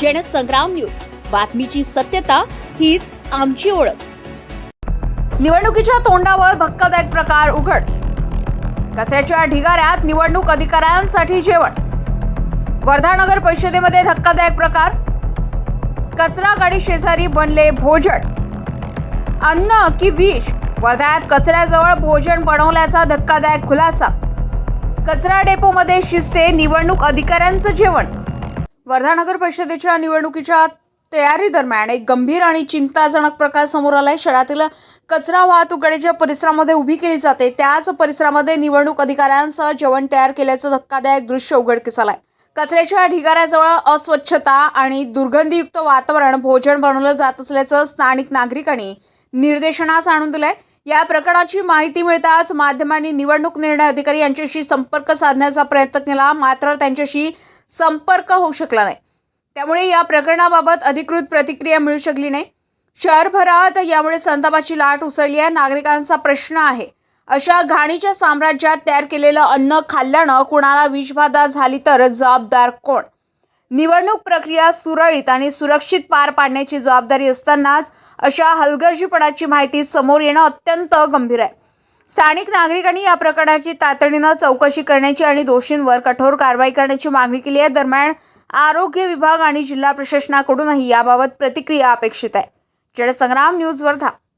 Jansangram news. बातमीची सत्यता हीच आमची ओळख. निवडणुकीच्या तोंडावर धक्कादायक प्रकार उघड. कचऱ्याच्या ढिगाऱ्यात निवडणूक अधिकाऱ्यांसाठी जेवण. वर्धा नगर परिषदेमध्ये धक्कादायक प्रकार. कचरा गाडी शेजारी बनले भोजन. अन्न की विष. वर्ध्यात कचऱ्याजवळ भोजन बनवल्याचा धक्कादायक खुलासा. कचरा डेपोमध्ये शिजते निवडणूक अधिकाऱ्यांचं जेवण. वर्धा नगर परिषदेच्या निवडणुकीच्या तयारी दरम्यान एक गंभीर आणि चिंताजनक प्रकार समोर आलाय. शहरातील कचरा वाहतूक ज्या परिसरामध्ये उभी केली जाते त्याच परिसरामध्ये निवडणूक अधिकाऱ्यांसह जेवण तयार केल्याचं धक्कादायक दृश्य उघडकीस आलंय. कचऱ्याच्या ढिगाऱ्याजवळ अस्वच्छता आणि दुर्गंधीयुक्त वातावरण भोजन बनवलं जात असल्याचं स्थानिक नागरिकांनी निर्देशनास आणून दिलंय. या प्रकरणाची माहिती मिळताच माध्यमांनी निवडणूक निर्णय अधिकारी यांच्याशी संपर्क साधण्याचा प्रयत्न केला. मात्र त्यांच्याशी संपर्क होऊ शकला नाही. त्यामुळे या प्रकरणाबाबत अधिकृत प्रतिक्रिया मिळू शकली नाही. शहरभरात यामुळे संतापाची लाट उसळली आहे. नागरिकांचा प्रश्न आहे अशा घाणीच्या साम्राज्यात तयार केलेलं अन्न खाल्ल्यानं कुणाला विषबाधा झाली तर जबाबदार कोण? निवडणूक प्रक्रिया सुरळीत आणि सुरक्षित पार पाडण्याची जबाबदारी असतानाच अशा हलगर्जीपणाची माहिती समोर येणं अत्यंत गंभीर आहे. स्थानिक नागरिकांनी या प्रकरणाची तातडीनं चौकशी करण्याची आणि दोषींवर कठोर कारवाई करण्याची मागणी केली आहे. दरम्यान आरोग्य विभाग आणि जिल्हा प्रशासनाकडूनही याबाबत प्रतिक्रिया अपेक्षित आहे. जडसंग्राम न्यूज वर्धा